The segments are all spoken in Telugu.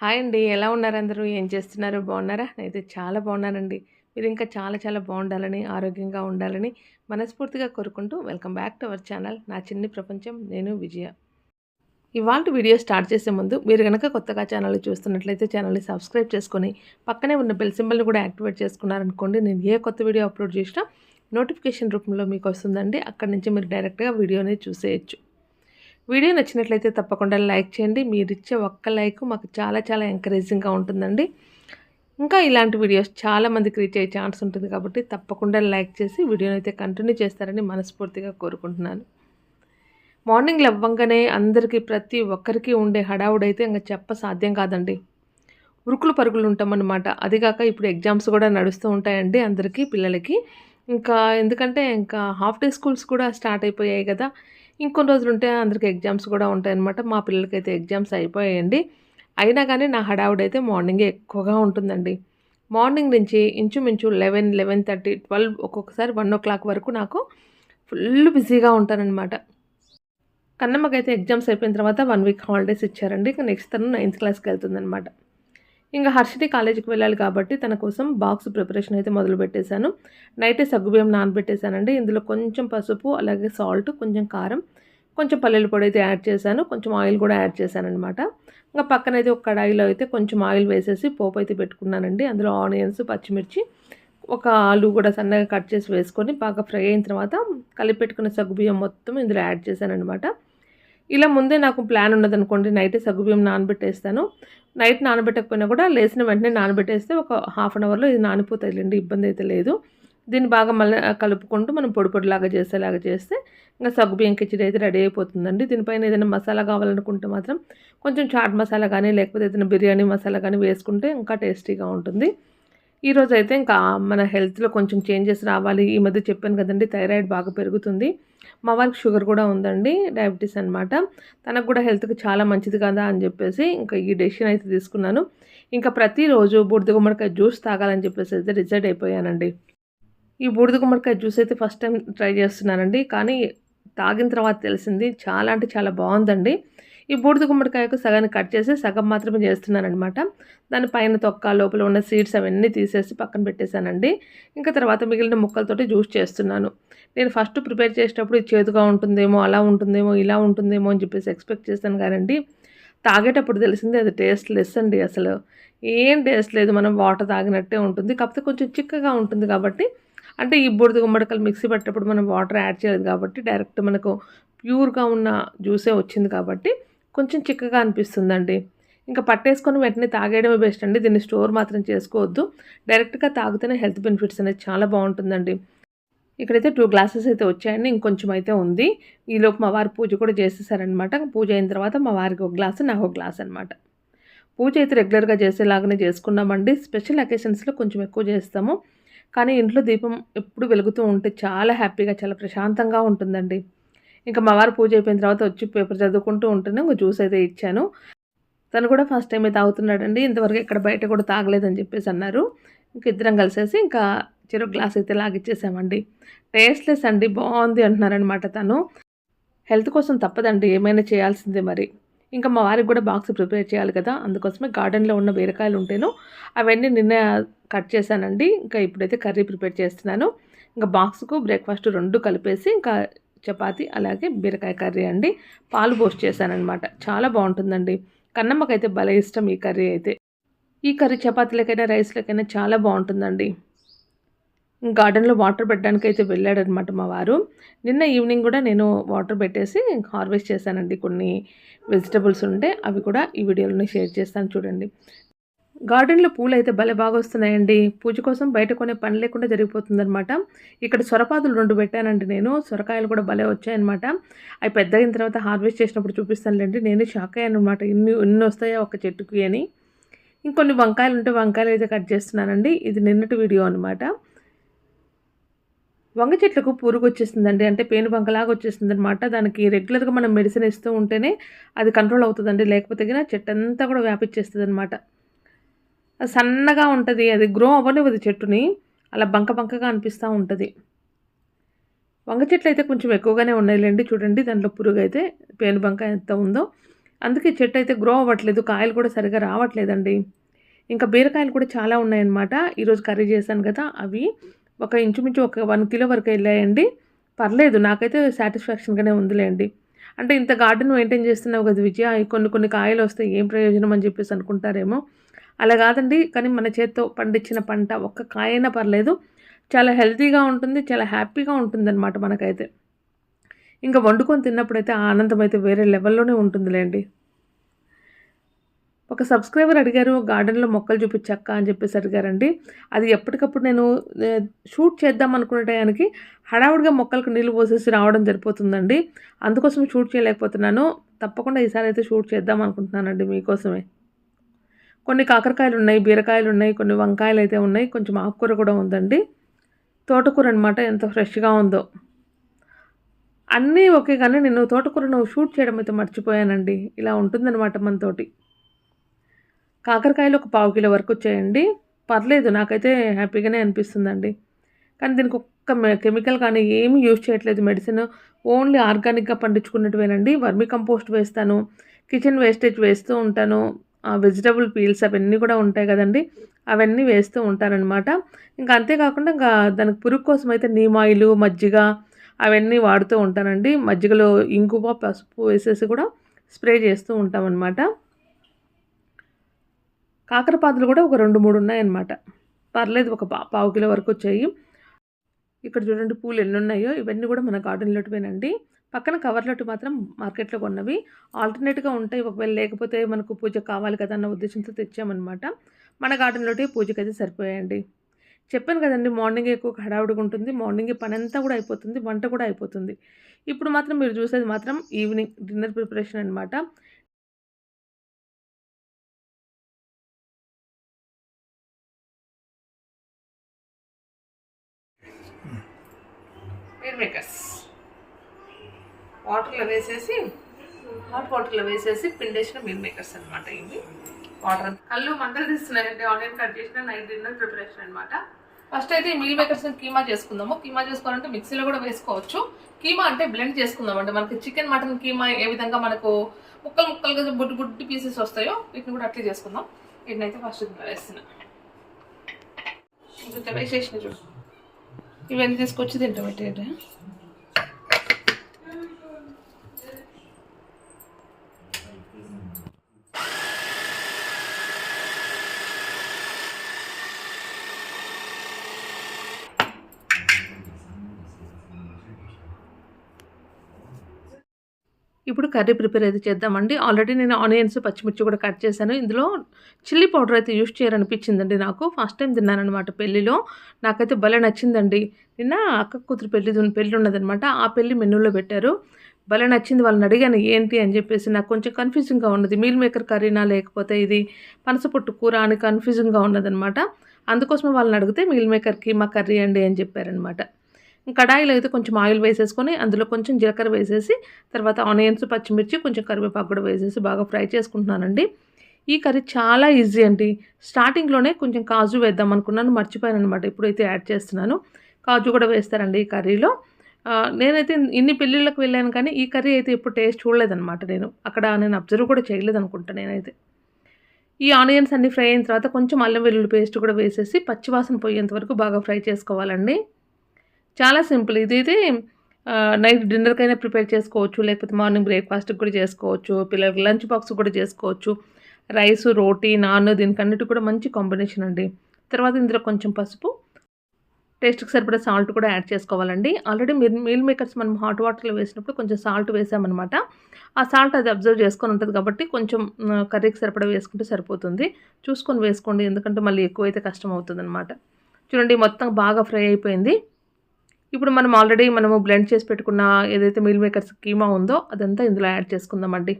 హాయ్ అండి. ఎలా ఉన్నారు అందరూ? ఏం చేస్తున్నారు? బాగున్నారా? నేనైతే చాలా బాగున్నానండి. మీరు ఇంకా చాలా చాలా బాగుండాలని ఆరోగ్యంగా ఉండాలని మనస్ఫూర్తిగా కోరుకుంటూ welcome back to our channel. నా చిన్ని ప్రపంచం నేను విజయ. ఇవాళ వీడియో స్టార్ట్ చేసే ముందు మీరు కనుక కొత్తగా ఛానల్ చూస్తున్నట్లయితే ఛానల్ని సబ్స్క్రైబ్ చేసుకొని పక్కనే ఉన్న బెల్ సింబల్ని కూడా యాక్టివేట్ చేసుకున్నారనుకోండి నేను ఏ కొత్త వీడియో అప్లోడ్ చేసినా నోటిఫికేషన్ రూపంలో మీకు వస్తుందండి. అక్కడి నుంచి మీరు డైరెక్ట్గా వీడియోని చూసేయచ్చు. వీడియో నచ్చినట్లయితే తప్పకుండా లైక్ చేయండి. మీరు ఇచ్చే ఒక్క లైక్ మాకు చాలా చాలా ఎంకరేజింగ్గా ఉంటుందండి. ఇంకా ఇలాంటి వీడియోస్ చాలామందికి రీచ్ అయ్యే ఛాన్స్ ఉంటుంది కాబట్టి తప్పకుండా లైక్ చేసి వీడియోని అయితే కంటిన్యూ చేస్తారని మనస్ఫూర్తిగా కోరుకుంటున్నాను. మార్నింగ్ లవ్వంగానే అందరికీ ప్రతి ఒక్కరికి ఉండే హడావుడైతే ఇంకా చెప్ప సాధ్యం కాదండి. ఉరుకులు పరుగులు ఉంటామన్నమాట. అదిగాక ఇప్పుడు ఎగ్జామ్స్ కూడా నడుస్తూ ఉంటాయండి అందరికీ పిల్లలకి. ఇంకా ఎందుకంటే ఇంకా హాఫ్ డే స్కూల్స్ కూడా స్టార్ట్ అయిపోయాయి కదా. ఇంకొన్ని రోజులు ఉంటే అందరికి ఎగ్జామ్స్ కూడా ఉంటాయన్నమాట. మా పిల్లలకైతే ఎగ్జామ్స్ అయిపోయాయండి. అయినా కానీ నా హడావుడైతే మార్నింగే ఎక్కువగా ఉంటుందండి. మార్నింగ్ నుంచి ఇంచుమించు లెవెన్ లెవెన్ థర్టీ ట్వెల్వ్ ఒక్కొక్కసారి వన్ ఓ క్లాక్ వరకు నాకు ఫుల్ బిజీగా ఉంటానన్నమాట. కన్నమ్మకైతే ఎగ్జామ్స్ అయిపోయిన తర్వాత వన్ వీక్ హాలిడేస్ ఇచ్చారండి. ఇంకా నెక్స్ట్ తను నైన్త్ క్లాస్కి వెళ్తుందనమాట ఇంకా హర్షిని కాలేజీకి వెళ్ళాలి కాబట్టి తన కోసం బాక్స్ ప్రిపరేషన్ అయితే మొదలు పెట్టేశాను. నైటే సగ్గుబియ్యం నానబెట్టేశానండి. ఇందులో కొంచెం పసుపు అలాగే సాల్ట్ కొంచెం కారం కొంచెం పల్లెల పొడి అయితే యాడ్ చేశాను. కొంచెం ఆయిల్ కూడా యాడ్ చేశానమాట ఇంకా పక్కన అయితే ఒక కడాయిలో అయితే కొంచెం ఆయిల్ వేసేసి పోపు అయితే పెట్టుకున్నానండి. అందులో ఆనియన్స్ పచ్చిమిర్చి ఒక ఆలు కూడా సన్నగా కట్ చేసి వేసుకొని బాగా ఫ్రై అయిన తర్వాత కలిపి పెట్టుకున్న సగ్గుబియ్యం మొత్తం ఇందులో యాడ్ చేశానమాట ఇలా ముందే నాకు ప్లాన్ ఉన్నదనుకోండి నైటే సగ్గుబియ్యం నానబెట్టేస్తాను. నైట్ నానబెట్టకపోయినా కూడా లేచిన వెంటనే నానబెట్టేస్తే ఒక హాఫ్ అన్ అవర్లో ఇది నానిపోతాయిలేండి ఇబ్బంది అయితే లేదు. దీన్ని బాగా మళ్ళీ కలుపుకుంటూ మనం పొడి పొడిలాగా చేసేలాగా చేస్తే ఇంకా సగ్గుబియ్యం కిచడి అయితే రెడీ అయిపోతుందండి. దీనిపైన ఏదైనా మసాలా కావాలనుకుంటే మాత్రం కొంచెం చాట్ మసాలా కానీ లేకపోతే ఏదైనా బిర్యానీ మసాలా కానీ వేసుకుంటే ఇంకా టేస్టీగా ఉంటుంది. ఈరోజు అయితే ఇంకా మన హెల్త్లో కొంచెం చేంజెస్ రావాలి. ఈ మధ్య చెప్పాను కదండి థైరాయిడ్ బాగా పెరుగుతుంది. మా వారికి షుగర్ కూడా ఉందండి డయాబెటీస్ అనమాట తనకు కూడా హెల్త్కి చాలా మంచిది కదా అని చెప్పేసి ఇంకా ఈ డెసిషన్ అయితే తీసుకున్నాను. ఇంకా ప్రతిరోజు బూడిద గుమ్మడికాయ జ్యూస్ తాగాలని చెప్పేసి అయితే డిసైడ్ అయిపోయానండి. ఈ బూడిద గుమ్మడికాయ జ్యూస్ అయితే ఫస్ట్ టైం ట్రై చేస్తున్నానండి. కానీ తాగిన తర్వాత తెలిసింది చాలా అంటే చాలా బాగుందండి. ఈ బూడిద గుమ్మడికాయకు సగాన్ని కట్ చేసి సగం మాత్రమే చేస్తున్నానమాట దాని పైన తొక్క లోపల ఉన్న సీడ్స్ అవన్నీ తీసేసి పక్కన పెట్టేశానండి. ఇంకా తర్వాత మిగిలిన ముక్కలతోటి జ్యూస్ చేస్తున్నాను. నేను ఫస్ట్ ప్రిపేర్ చేసేటప్పుడు చేదుగా ఉంటుందేమో అలా ఉంటుందేమో ఇలా ఉంటుందేమో అని చెప్పేసి ఎక్స్పెక్ట్ చేశాను కానండి. తాగేటప్పుడు తెలిసింది అది టేస్ట్ లెస్ అండి అసలు. ఏం టేస్ట్ లేదు మనం వాటర్ తాగినట్టే ఉంటుంది. కాకపోతే కొంచెం చిక్కగా ఉంటుంది కాబట్టి అంటే ఈ బూడిద గుమ్మడికలు మిక్సీ పెట్టేటప్పుడు మనం వాటర్ యాడ్ చేయలేదు కాబట్టి డైరెక్ట్ మనకు ప్యూర్గా ఉన్న జ్యూసే వచ్చింది కాబట్టి కొంచెం చిక్కగా అనిపిస్తుందండి. ఇంకా పట్టేసుకొని వెంటనే తాగేయడమే బెస్ట్ అండి. దీన్ని స్టోర్ మాత్రం చేసుకోవద్దు. డైరెక్ట్గా తాగితేనే హెల్త్ బెనిఫిట్స్ అనేది చాలా బాగుంటుందండి. ఇక్కడైతే టూ గ్లాసెస్ అయితే వచ్చాయండి. ఇంకొంచెం అయితే ఉంది. ఈలోపు మా వారు పూజ కూడా చేసేసారనమాట పూజ అయిన తర్వాత మా వారికి ఒక గ్లాసు నాకు ఒక గ్లాస్ అనమాట పూజ అయితే రెగ్యులర్గా చేసేలాగానే చేసుకున్నామండి. స్పెషల్ అకేషన్స్లో కొంచెం ఎక్కువ చేస్తాము. కానీ ఇంట్లో దీపం ఎప్పుడు వెలుగుతూ ఉంటే చాలా హ్యాపీగా చాలా ప్రశాంతంగా ఉంటుందండి. ఇంకా మా వారు పూజ అయిపోయిన తర్వాత వచ్చి పేపర్ చదువుకుంటూ ఉంటేనే ఇంకో జ్యూస్ అయితే ఇచ్చాను. తను కూడా ఫస్ట్ టైం అయితే తాగుతున్నాడండి. ఇంతవరకు ఇక్కడ బయట కూడా తాగలేదని చెప్పేసి అన్నారు. ఇంక ఇద్దరం కలిసేసి ఇంకా చెరు గ్లాస్ అయితే లాగిచ్చేసామండి. టేస్ట్లెస్ అండి బాగుంది అంటున్నారనమాట తను. హెల్త్ కోసం తప్పదండి ఏమైనా చేయాల్సిందే మరి. ఇంకా మా వారికి కూడా బాక్స్ ప్రిపేర్ చేయాలి కదా. అందుకోసమే గార్డెన్లో ఉన్న బీరకాయలు ఉంటేను అవన్నీ నిన్న కట్ చేశానండి. ఇంకా ఇప్పుడైతే కర్రీ ప్రిపేర్ చేస్తున్నాను. ఇంకా బాక్స్కు బ్రేక్ఫాస్ట్ రెండు కలిపేసి ఇంకా చపాతి అలాగే బీరకాయ కర్రీ అండి. పాలు పోస్ట్ చేశానమాట చాలా బాగుంటుందండి. కన్నమ్మకైతే భలే ఇష్టం ఈ కర్రీ అయితే. ఈ కర్రీ చపాతీలకైనా రైస్లకైనా చాలా బాగుంటుందండి. గార్డెన్లో వాటర్ పెట్టడానికి అయితే వెళ్ళాడనమాట మా వారు. నిన్న ఈవినింగ్ కూడా నేను వాటర్ పెట్టేసి హార్వెస్ట్ చేశానండి కొన్ని వెజిటబుల్స్ ఉంటే అవి కూడా ఈ వీడియోలోనే షేర్ చేస్తాను చూడండి. గార్డెన్లో పూలు అయితే భలే బాగా వస్తున్నాయండి పూజ కోసం బయట కొనే పని లేకుండా జరిగిపోతుందనమాట ఇక్కడ సొరపాదులు రెండు పెట్టానండి నేను. సొరకాయలు కూడా భలే వచ్చాయన్నమాట. అవి పెద్ద అయిన తర్వాత హార్వెస్ట్ చేసినప్పుడు చూపిస్తానులేండి. నేను షాక్ అయ్యాను అనమాట ఇన్ని ఇన్ని వస్తాయో ఒక చెట్టుకి అని. ఇంకొన్ని వంకాయలు ఉంటే వంకాయలు అయితే కట్ చేస్తున్నానండి. ఇది నిన్నటి వీడియో అనమాట వంగ చెట్లకు పురుగు వచ్చేస్తుందండి. అంటే పేను వంకలాగా వచ్చేస్తుంది అనమాట దానికి రెగ్యులర్గా మనం మెడిసిన్ ఇస్తూ ఉంటేనే అది కంట్రోల్ అవుతుందండి. లేకపోతే చెట్టు అంతా కూడా వ్యాపించేస్తుంది అనమాట సన్నగా ఉంటుంది అది గ్రో అవ్వనివ్వదు చెట్టుని. అలా బంక బంకగా అనిపిస్తూ ఉంటుంది. వంగ చెట్లు అయితే కొంచెం ఎక్కువగానే ఉన్నాయిలేండి. చూడండి దాంట్లో పురుగు అయితే పేను బంక ఎంత ఉందో. అందుకే చెట్టు అయితే గ్రో అవ్వట్లేదు కాయలు కూడా సరిగా రావట్లేదండి. ఇంకా బీరకాయలు కూడా చాలా ఉన్నాయన్నమాట. ఈరోజు కర్రీ చేశాను కదా అవి ఒక ఇంచుమించు ఒక వన్ కిలో వరకు వెళ్ళాయండి. పర్లేదు నాకైతే సాటిస్ఫాక్షన్గానే ఉందిలేండి. అంటే ఇంత గార్డెన్ మెయింటైన్ చేస్తున్నావు కదా విజయ కొన్ని కొన్ని కాయలు వస్తాయి ఏం ప్రయోజనం అని చెప్పేసి అనుకుంటారేమో. అలా కాదండి. కానీ మన చేత్తో పండించిన పంట ఒక్క కాయైనా పర్లేదు. చాలా హెల్తీగా ఉంటుంది చాలా హ్యాపీగా ఉంటుందన్నమాట మనకైతే. ఇంకా వండుకొని తిన్నప్పుడైతే ఆ ఆనందం అయితే వేరే లెవెల్లోనే ఉంటుందిలేండి. ఒక సబ్స్క్రైబర్ అడిగారు గార్డెన్లో మొక్కలు చూపించక్క అని చెప్పేసి అడిగారండి. అది ఎప్పటికప్పుడు నేను షూట్ చేద్దాం అనుకునే టయానికి హడావుడిగా మొక్కలకు నీళ్ళు పోసేసి రావడం సరిపోతుందండి. అందుకోసం షూట్ చేయలేకపోతున్నాను. తప్పకుండా ఈసారి అయితే షూట్ చేద్దాం అనుకుంటున్నానండి మీకోసమే. కొన్ని కాకరకాయలు ఉన్నాయి బీరకాయలు ఉన్నాయి కొన్ని వంకాయలు అయితే ఉన్నాయి. కొంచెం ఆకుకూర కూడా ఉందండి. తోటకూర అనమాట ఎంత ఫ్రెష్గా ఉందో. అన్నీ ఓకే కానీ నేను తోటకూరను షూట్ చేయడం అయితే మర్చిపోయానండి. ఇలా ఉంటుందన్నమాట మనతోటి కాకరకాయలు ఒక పావు కిలో వరకు వచ్చాయండి. పర్లేదు నాకైతే హ్యాపీగానే అనిపిస్తుందండి. కానీ దీనికి ఒక్క మె- కెమికల్ కానీ ఏమీ యూజ్ చేయట్లేదు. మెడిసిన్ ఓన్లీ ఆర్గానిక్గా పండించుకున్నట్టువేనండి. వర్మి కంపోస్ట్ వేస్తాను కిచెన్ వేస్టేజ్ వేస్తూ ఉంటాను. వెజిటబుల్ పీల్స్ అవన్నీ కూడా ఉంటాయి కదండి అవన్నీ వేస్తూ ఉంటారనమాట ఇంకా అంతేకాకుండా ఇంకా దానికి పురుగు కోసం అయితే నీమ్ ఆయిల్ మజ్జిగ అవన్నీ వాడుతూ ఉంటానండి. మజ్జిగలో ఇంగువ పసుపు వేసేసి కూడా స్ప్రే చేస్తూ ఉంటామన్నమాట. కాకరపాదులు కూడా ఒక రెండు మూడు ఉన్నాయన్నమాట. పర్లేదు ఒక పావు కిలో వరకు వచ్చాయి. ఇక్కడ చూడండి పూలు ఎన్ని ఉన్నాయో ఇవన్నీ కూడా మన గార్డెన్లోటివేనండి. పక్కన కవర్లట్టు మాత్రం మార్కెట్లో కొన్నవి. ఆల్టర్నేట్గా ఉంటాయి. ఒకవేళ లేకపోతే మనకు పూజ కావాలి కదా అన్న ఉద్దేశంతో తెచ్చామన్నమాట. మన గార్డెన్లోటి పూజకి అయితే సరిపోయాయండి. చెప్పాను కదండి మార్నింగ్ ఎక్కువ హడావుడిగా ఉంటుంది. మార్నింగ్ పని అంతా కూడా అయిపోతుంది. వంట కూడా అయిపోతుంది. ఇప్పుడు మాత్రం మీరు చూసేది మాత్రం ఈవినింగ్ డిన్నర్ ప్రిపరేషన్ అనమాట మేకర్స్. వాటర్లో వేసేసి హాట్ వాటర్లో వేసేసి పిండేసిన మీల్ మేకర్స్ అనమాట ఇవి. వాటర్ కళ్ళు మంటలు తీస్తున్నాయంటే ఆనియన్ కట్ చేసిన నైట్ డిన్నర్ ప్రిపరేషన్ అనమాట ఫస్ట్ అయితే ఈ మీల్ మేకర్స్ కీమా చేసుకుందాము. కీమా చేసుకోవాలంటే మిక్సీలో కూడా వేసుకోవచ్చు. కీమా అంటే బ్లెండ్ చేసుకుందాం అంటే మనకి చికెన్ మటన్ కీమా ఏ విధంగా మనకు ముక్కలు ముక్కలుగా బుడ్డి బుడ్డి పీసెస్ వస్తాయో వీటిని కూడా అట్లే చేసుకుందాం. వీటినైతే ఫస్ట్ ఇందులో వేస్తున్నా. ఇంత వేసేసిన చూడు. ఇవన్నీ తీసుకొచ్చి తింటాం పెట్టేట ఇప్పుడు కర్రీ ప్రిపేర్ అయితే చేద్దామండి. ఆల్రెడీ నేను ఆనియన్స్ పచ్చిమిర్చి కూడా కట్ చేశాను. ఇందులో చిల్లీ పౌడర్ అయితే యూస్ చేయాలనిపించిందండి నాకు. ఫస్ట్ టైం తిన్నానమాట పెళ్ళిలో. నాకైతే భలే నచ్చిందండి. నిన్న అక్క కూతురు పెళ్ళి పెళ్ళి ఉన్నదనమాట ఆ పెళ్ళి మెనూలో పెట్టారు. భలే నచ్చింది. వాళ్ళని అడిగాను ఏంటి? అని చెప్పేసి నాకు కొంచెం కన్ఫ్యూజింగ్గా ఉన్నది. మీల్ మేకర్ కర్రీనా లేకపోతే ఇది పనసపొట్టు కూర అని కన్ఫ్యూజింగ్గా ఉన్నదనమాట అందుకోసమే వాళ్ళని అడిగితే మీల్ మేకర్కి మా కర్రీ అండి అని చెప్పారనమాట కడాయిలో అయితే కొంచెం ఆయిల్ వేసేసుకొని అందులో కొంచెం జీలకర్ర వేసేసి తర్వాత ఆనియన్స్ పచ్చిమిర్చి కొంచెం కరివేపాకు కూడా వేసేసి బాగా ఫ్రై చేసుకుంటున్నానండి. ఈ కర్రీ చాలా ఈజీ అండి. స్టార్టింగ్లోనే కొంచెం కాజు వేద్దాం అనుకున్నాను మర్చిపోయాను అనమాట ఇప్పుడైతే యాడ్ చేస్తున్నాను. కాజు కూడా వేస్తారండి ఈ కర్రీలో. నేనైతే ఇన్ని పెళ్ళిళ్ళకి వెళ్ళాను కానీ ఈ కర్రీ అయితే ఎప్పుడు టేస్ట్ చూడలేదన్నమాట నేను. అక్కడ నేను అబ్జర్వ్ కూడా చేయలేదు అనుకుంటా నేనైతే. ఈ ఆనియన్స్ అన్ని ఫ్రై అయిన తర్వాత కొంచెం అల్లం వెల్లుల్లి పేస్ట్ కూడా వేసేసి పచ్చివాసన పోయేంత వరకు బాగా ఫ్రై చేసుకోవాలండి. చాలా సింపుల్. ఇదైతే నైట్ డిన్నర్కైనా ప్రిపేర్ చేసుకోవచ్చు లేకపోతే మార్నింగ్ బ్రేక్ఫాస్ట్కి కూడా చేసుకోవచ్చు పిల్లలకి లంచ్ బాక్స్ కూడా చేసుకోవచ్చు. రైస్ రోటీ నాన్ దీనికన్నిటి కూడా మంచి కాంబినేషన్ అండి. తర్వాత ఇందులో కొంచెం పసుపు టేస్ట్కి సరిపడే సాల్ట్ కూడా యాడ్ చేసుకోవాలండి. ఆల్రెడీ మీల్ మీల్ మేకర్స్ మనం హాట్ వాటర్లో వేసినప్పుడు కొంచెం సాల్ట్ వేసామన్నమాట. ఆ సాల్ట్ అది అబ్జర్వ్ చేసుకొని ఉంటుంది కాబట్టి కొంచెం కర్రీకి సరిపడా వేసుకుంటే సరిపోతుంది. చూసుకొని వేసుకోండి ఎందుకంటే మళ్ళీ ఎక్కువైతే కష్టం అవుతుంది అనమాట చూడండి మొత్తం బాగా ఫ్రై అయిపోయింది. ఇప్పుడు మనం ఆల్రెడీ మనము బ్లెండ్ చేసి పెట్టుకున్న ఏదైతే మీల్ మేకర్స్ కీమా ఉందో అదంతా ఇందులో యాడ్ చేసుకుందామండి.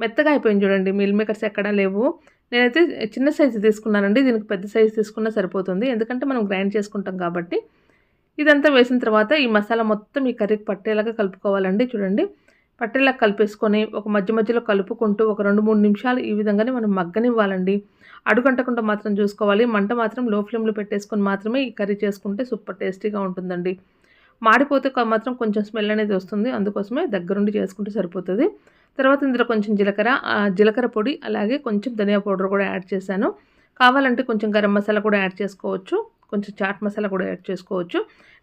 మెత్తగా అయిపోయింది చూడండి మీల్ మేకర్స్ ఎక్కడా లేవు. నేనైతే చిన్న సైజు తీసుకున్నానండి దీనికి పెద్ద సైజు తీసుకున్నా సరిపోతుంది. ఎందుకంటే మనం గ్రైండ్ చేసుకుంటాం కాబట్టి. ఇదంతా వేసిన తర్వాత ఈ మసాలా మొత్తం ఈ కర్రీకి పట్టేలాగా కలుపుకోవాలండి చూడండి. పట్టేలాగా కలిపేసుకొని ఒక మధ్య మధ్యలో కలుపుకుంటూ ఒక రెండు మూడు నిమిషాలు ఈ విధంగానే మనం మగ్గనివ్వాలండి. అడుగంటకుండా మాత్రం చూసుకోవాలి. మంట మాత్రం లో ఫ్లేమ్లో పెట్టేసుకొని మాత్రమే ఈ కర్రీ చేసుకుంటే సూపర్ టేస్టీగా ఉంటుందండి. మాడిపోతే మాత్రం కొంచెం స్మెల్ అనేది వస్తుంది. అందుకోసమే దగ్గరుండి చేసుకుంటే సరిపోతుంది. తర్వాత ఇందులో కొంచెం జీలకర్ర జీలకర్ర పొడి అలాగే కొంచెం ధనియా పౌడర్ కూడా యాడ్ చేశాను. కావాలంటే కొంచెం గరం మసాలా కూడా యాడ్ చేసుకోవచ్చు. కొంచెం చాట్ మసాలా కూడా యాడ్ చేసుకోవచ్చు.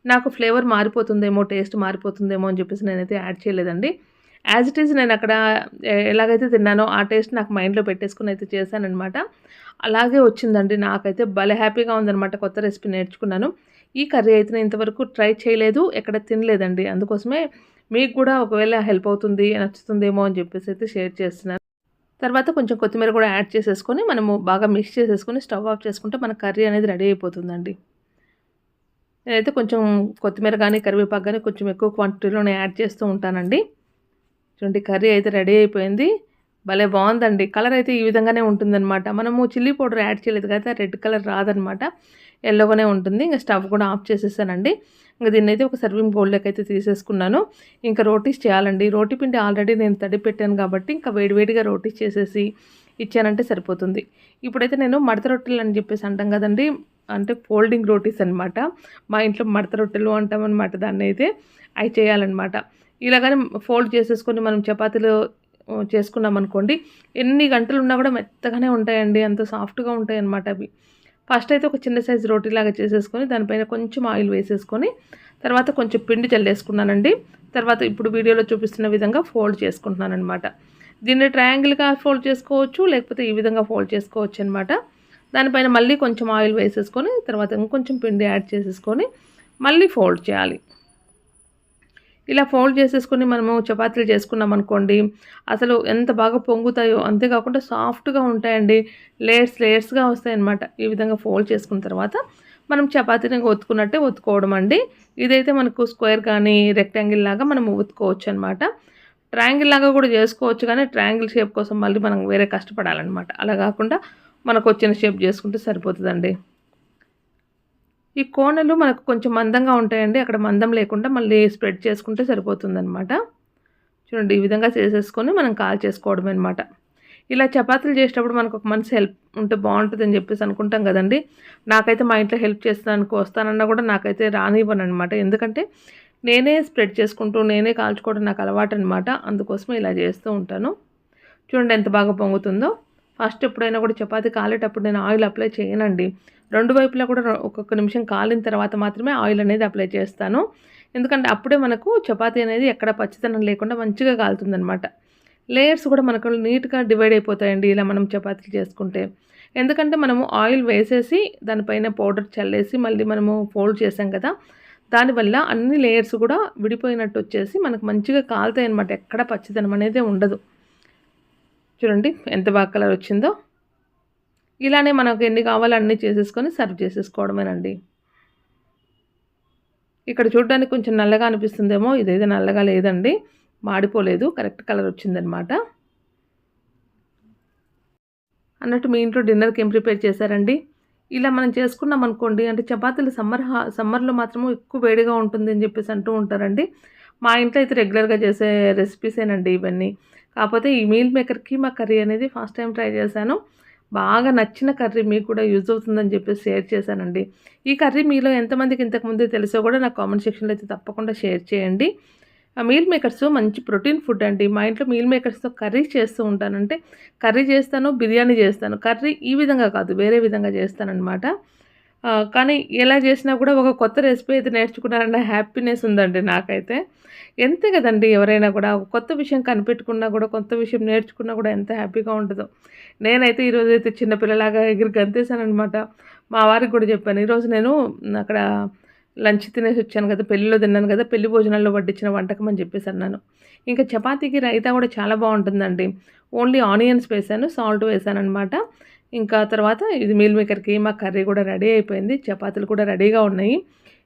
నాకు ఫ్లేవర్ మారిపోతుందేమో టేస్ట్ మారిపోతుందేమో అని చెప్పేసి నేనైతే యాడ్ చేయలేదండి. యాజ్ ఇట్ ఈజ్ నేను అక్కడ ఎలాగైతే తిన్నానో ఆ టేస్ట్ నాకు మైండ్లో పెట్టేసుకుని అయితే చేశానమాట అలాగే వచ్చిందండి. నాకైతే భలే హ్యాపీగా ఉందన్నమాట కొత్త రెసిపీ నేర్చుకున్నాను. ఈ కర్రీ అయితే నేను ఇంతవరకు ట్రై చేయలేదు ఎక్కడ తినలేదండి. అందుకోసమే మీకు కూడా ఒకవేళ హెల్ప్ అవుతుంది నచ్చుతుందేమో అని చెప్పేసి అయితే షేర్ చేస్తున్నాను. తర్వాత కొంచెం కొత్తిమీర కూడా యాడ్ చేసేసుకొని మనము బాగా మిక్స్ చేసేసుకొని స్టవ్ ఆఫ్ చేసుకుంటే మన కర్రీ అనేది రెడీ అయిపోతుందండి. నేనైతే కొంచెం కొత్తిమీర కానీ కరివేపాకు కానీ కొంచెం ఎక్కువ క్వాంటిటీలోనే యాడ్ చేస్తూ ఉంటానండి. చూడండి కర్రీ అయితే రెడీ అయిపోయింది. భలే బాగుందండి. కలర్ అయితే ఈ విధంగానే ఉంటుందన్నమాట. మనము చిల్లీ పౌడర్ యాడ్ చేయలేదు కదా రెడ్ కలర్ రాదనమాట ఎల్లోగానే ఉంటుంది. ఇంకా స్టవ్ కూడా ఆఫ్ చేసేసానండి. ఇంకా దీన్ని అయితే ఒక సర్వింగ్ బౌల్లోకి అయితే తీసేసుకున్నాను. ఇంకా రోటీస్ చేయాలండి. రోటీ పిండి ఆల్రెడీ నేను తడి పెట్టాను కాబట్టి ఇంకా వేడివేడిగా రోటీస్ చేసేసి ఇచ్చానంటే సరిపోతుంది. ఇప్పుడైతే నేను మడత రొట్టెలు అని చెప్పేసి అంటాం కదండి. అంటే ఫోల్డింగ్ రోటీస్ అనమాట మా ఇంట్లో మడత రొట్టెలు అంటామన్నమాట దాన్ని అయితే. అవి చేయాలన్నమాట. ఇలాగనే ఫోల్డ్ చేసేసుకొని మనం చపాతీలు చేసుకున్నాం అనుకోండి ఎన్ని గంటలు ఉన్నా కూడా మెత్తగానే ఉంటాయండి. అంత సాఫ్ట్గా ఉంటాయి అన్నమాట అవి. ఫస్ట్ అయితే ఒక చిన్న సైజు రోటీలాగా చేసేసుకొని దానిపైన కొంచెం ఆయిల్ వేసేసుకొని తర్వాత కొంచెం పిండి చల్లేసుకున్నానండి. తర్వాత ఇప్పుడు వీడియోలో చూపిస్తున్న విధంగా ఫోల్డ్ చేసుకుంటున్నాను అనమాట దీన్ని ట్రయాంగిల్గా ఫోల్డ్ చేసుకోవచ్చు లేకపోతే ఈ విధంగా ఫోల్డ్ చేసుకోవచ్చు అనమాట దానిపైన మళ్ళీ కొంచెం ఆయిల్ వేసేసుకొని తర్వాత ఇంకొంచెం పిండి యాడ్ చేసేసుకొని మళ్ళీ ఫోల్డ్ చేయాలి. ఇలా ఫోల్డ్ చేసేసుకొని మనము చపాతీలు చేసుకున్నాం అనుకోండి అసలు ఎంత బాగా పొంగుతాయో అంతేకాకుండా సాఫ్ట్గా ఉంటాయండి. లేయర్స్ లేయర్స్గా వస్తాయన్నమాట. ఈ విధంగా ఫోల్డ్ చేసుకున్న తర్వాత మనం చపాతీని ఒత్తుకున్నట్టే ఒత్తుకోవడం అండి. ఇదైతే మనకు స్క్వేర్ కానీ రెక్టాంగిల్ లాగా మనం ఒత్తుకోవచ్చు అనమాట ట్రయాంగిల్ లాగా కూడా చేసుకోవచ్చు కానీ ట్రయాంగిల్ షేప్ కోసం మళ్ళీ మనం వేరే కష్టపడాలన్నమాట. అలా కాకుండా మనకు వచ్చిన షేప్ చేసుకుంటే సరిపోతుందండి. ఈ కోనలు మనకు కొంచెం మందంగా ఉంటాయండి. అక్కడ మందం లేకుండా మళ్ళీ స్ప్రెడ్ చేసుకుంటే సరిపోతుందనమాట చూడండి ఈ విధంగా చేసేసుకొని మనం కాల్ చేసుకోవడమే అనమాట ఇలా చపాతీలు చేసేటప్పుడు మనకు ఒక మనిషి హెల్ప్ ఉంటే బాగుంటుంది అని చెప్పేసి అనుకుంటాం కదండి. నాకైతే మా ఇంట్లో హెల్ప్ చేస్తానికి వస్తానన్నా కూడా నాకైతే రానివ్వను అనమాట ఎందుకంటే నేనే స్ప్రెడ్ చేసుకుంటూ నేనే కాల్చుకోవడం నాకు అలవాటు అనమాట అందుకోసమే ఇలా చేస్తూ ఉంటాను. చూడండి ఎంత బాగా పొంగుతుందో. ఫస్ట్ ఎప్పుడైనా కూడా చపాతి కాలేటప్పుడు నేను ఆయిల్ అప్లై చేయనండి. రెండు వైపులా కూడా ఒక్కొక్క నిమిషం కాలిన తర్వాత మాత్రమే ఆయిల్ అనేది అప్లై చేస్తాను. ఎందుకంటే అప్పుడే మనకు చపాతీ అనేది ఎక్కడ పచ్చితనం లేకుండా మంచిగా కాలుతుందనమాట లేయర్స్ కూడా మనకు నీట్గా డివైడ్ అయిపోతాయండి ఇలా మనం చపాతీలు చేసుకుంటే. ఎందుకంటే మనము ఆయిల్ వేసేసి దానిపైన పౌడర్ చల్లేసి మళ్ళీ మనము ఫోల్డ్ చేసాం కదా దానివల్ల అన్ని లేయర్స్ కూడా విడిపోయినట్టు వచ్చేసి మనకు మంచిగా కాలుతాయి అనమాట ఎక్కడ పచ్చిదనం అనేది ఉండదు. చూడండి ఎంత బాగా కలర్ వచ్చిందో. ఇలానే మనకు ఎన్ని కావాలో అన్నీ చేసేసుకొని సర్వ్ చేసేసుకోవడమేనండి. ఇక్కడ చూడడానికి కొంచెం నల్లగా అనిపిస్తుందేమో ఇదైతే నల్లగా లేదండి మాడిపోలేదు కరెక్ట్ కలర్ వచ్చిందనమాట. అన్నట్టు మీ ఇంట్లో డిన్నర్కి ఏం ప్రిపేర్ చేశారండి? ఇలా మనం చేసుకున్నాం అనుకోండి అంటే చపాతీలు సమ్మర్ హా సమ్మర్లో మాత్రము ఎక్కువ వేడిగా ఉంటుంది అని చెప్పేసి అంటూ ఉంటారండి. మా ఇంట్లో అయితే రెగ్యులర్గా చేసే రెసిపీసేనండి ఇవన్నీ. కాకపోతే ఈ మీల్ మేకర్కి మా కర్రీ అనేది ఫస్ట్ టైం ట్రై చేశాను. బాగా నచ్చిన కర్రీ మీకు కూడా యూజ్ అవుతుందని చెప్పేసి షేర్ చేశానండి. ఈ కర్రీ మీలో ఎంతమందికి ఇంతకుముందు తెలుసో కూడా నాకు కామెంట్ సెక్షన్లో అయితే తప్పకుండా షేర్ చేయండి. ఆ మీల్ మేకర్స్ మంచి ప్రోటీన్ ఫుడ్ అండి. మా ఇంట్లో మీల్ మేకర్స్తో కర్రీ చేస్తూ ఉంటానంటే కర్రీ చేస్తాను బిర్యానీ చేస్తాను. కర్రీ ఈ విధంగా కాదు వేరే విధంగా చేస్తానన్నమాట. కానీ ఎలా చేసినా కూడా ఒక కొత్త రెసిపీ అయితే నేర్చుకున్నారన్న హ్యాపీనెస్ ఉందండి నాకైతే. ఎంతే కదండి ఎవరైనా కూడా కొత్త విషయం కనిపెట్టుకున్నా కూడా కొత్త విషయం నేర్చుకున్నా కూడా ఎంత హ్యాపీగా ఉంటుందో. నేనైతే ఈరోజు అయితే చిన్నపిల్లలాగా ఎగిరి గంతేసానమాట మా వారికి కూడా చెప్పాను ఈరోజు నేను అక్కడ లంచ్ తినేసి వచ్చాను కదా పెళ్ళిలో తిన్నాను కదా పెళ్ళి భోజనాల్లో వడ్డించిన వంటకం అని చెప్పేసి అన్నాను. ఇంకా చపాతీకి రైతా కూడా చాలా బాగుంటుందండి. ఓన్లీ ఆనియన్స్ వేసాను సాల్ట్ వేసాను అనమాట ఇంకా తర్వాత ఇది మీల్ మేకర్కి మా కర్రీ కూడా రెడీ అయిపోయింది. చపాతీలు కూడా రెడీగా ఉన్నాయి.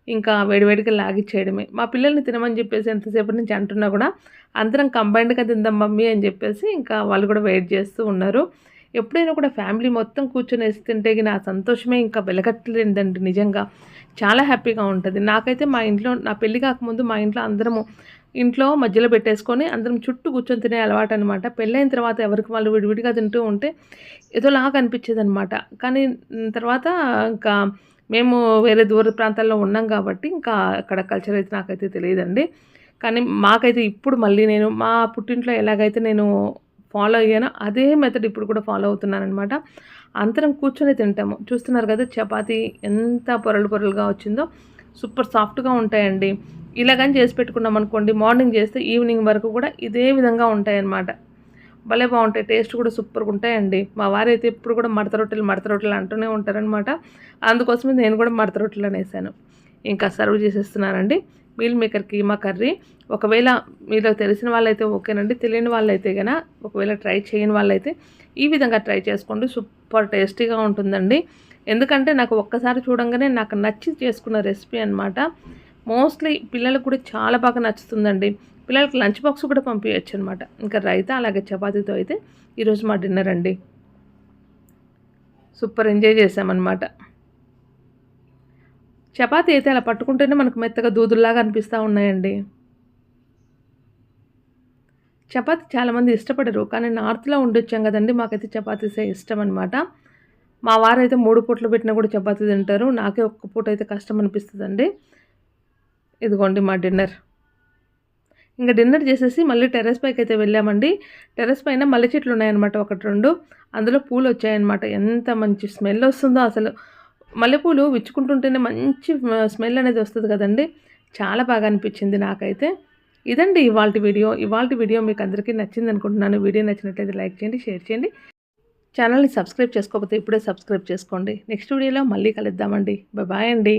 ఇంకా వేడివేడిగా లాగిచ్చేయడమే. మా పిల్లల్ని తినమని చెప్పేసి ఎంతసేపటి నుంచి అంటున్నా కూడా అందరం కంబైన్డ్గా తిందాం మమ్మీ అని చెప్పేసి ఇంకా వాళ్ళు కూడా వెయిట్ చేస్తూ ఉన్నారు. ఎప్పుడైనా కూడా ఫ్యామిలీ మొత్తం కూర్చొని వేసి తింటే నా సంతోషమే ఇంకా వెలగట్టలేదండి నిజంగా. చాలా హ్యాపీగా ఉంటుంది. నాకైతే మా ఇంట్లో నా పెళ్ళి కాకముందు మా ఇంట్లో అందరము ఇంట్లో మధ్యలో పెట్టేసుకొని అందరం చుట్టూ కూర్చొని తినే అలవాటు అనమాట పెళ్ళైన తర్వాత ఎవరికి వాళ్ళు విడివిడిగా తింటూ ఉంటే ఏదోలాగా అనిపించేది అనమాట కానీ తర్వాత ఇంకా మేము వేరే దూర ప్రాంతాల్లో ఉన్నాం కాబట్టి ఇంకా అక్కడ కల్చర్ అయితే నాకైతే తెలియదండి. కానీ మాకైతే ఇప్పుడు మళ్ళీ నేను మా పుట్టింట్లో ఎలాగైతే నేను ఫాలో అయ్యానో అదే మెథడ్ ఇప్పుడు కూడా ఫాలో అవుతున్నాను అనమాట అందరం కూర్చొని తింటాము. చూస్తున్నారు కదా చపాతీ ఎంత పొరలు పొరలుగా వచ్చిందో. సూపర్ సాఫ్ట్గా ఉంటాయండి. ఇలాగని చేసి పెట్టుకున్నాం అనుకోండి మార్నింగ్ చేస్తే ఈవినింగ్ వరకు కూడా ఇదే విధంగా ఉంటాయన్నమాట. భలే బాగుంటాయి టేస్ట్ కూడా సూపర్గా ఉంటాయండి. మా వారు అయితే ఎప్పుడు కూడా మడత రొట్టెలు మడత రొట్టెలు అంటూనే ఉంటారనమాట అందుకోసమే నేను కూడా మడత రొట్టెలు అనేసాను. ఇంకా serve చేసేస్తున్నానండి. Meal maker keema curry. ఒకవేళ మీరు తెలిసిన వాళ్ళైతే ఓకేనండి. తెలియని వాళ్ళైతే కనుక ఒకవేళ ట్రై చేయని వాళ్ళైతే ఈ విధంగా ట్రై చేసుకోండి. సూపర్ టేస్టీగా ఉంటుందండి. ఎందుకంటే నాకు ఒక్కసారి చూడంగానే నాకు నచ్చి చేసుకున్న రెసిపీ అనమాట మోస్ట్లీ పిల్లలకు కూడా చాలా బాగా నచ్చుతుందండి. పిల్లలకి లంచ్ బాక్స్ కూడా పంపించచ్చు అనమాట ఇంకా రైతా అలాగే చపాతీతో అయితే ఈరోజు మా డిన్నర్ అండి. సూపర్ ఎంజాయ్ చేసామన్నమాట చపాతీ అయితే అలా పట్టుకుంటేనే మనకు మెత్తగా దూదుల్లాగా అనిపిస్తూ ఉన్నాయండి. చపాతి చాలామంది ఇష్టపడరు కానీ నార్త్లో ఉండొచ్చాం కదండి మాకైతే చపాతీసే ఇష్టం అనమాట మా వారైతే మూడు పూటలు పెట్టినా కూడా చపాతి తింటారు. నాకే ఒక్క పూట అయితే కష్టం అనిపిస్తుందండి. ఇదిగోండి మా డిన్నర్. ఇంకా డిన్నర్ చేసేసి మళ్ళీ టెర్రస్ పైకి అయితే వెళ్ళామండి. టెర్రస్ పైన మల్లె చెట్లు ఉన్నాయన్నమాట ఒకటి రెండు. అందులో పూలు వచ్చాయన్నమాట. ఎంత మంచి స్మెల్ వస్తుందో అసలు. మల్లెపూలు విచ్చుకుంటుంటేనే మంచి స్మెల్ అనేది వస్తుంది కదండి. చాలా బాగా అనిపించింది నాకైతే. ఇదండి ఇవాళ వీడియో. ఇవాళ వీడియో మీకు అందరికీ నచ్చింది అనుకుంటున్నాను వీడియో నచ్చినట్లయితే లైక్ చేయండి షేర్ చేయండి. ఛానల్ని సబ్స్క్రైబ్ చేసుకోకపోతే ఇప్పుడే సబ్స్క్రైబ్ చేసుకోండి. నెక్స్ట్ వీడియోలో మళ్ళీ కలుద్దామండి. బాయ్ అండి.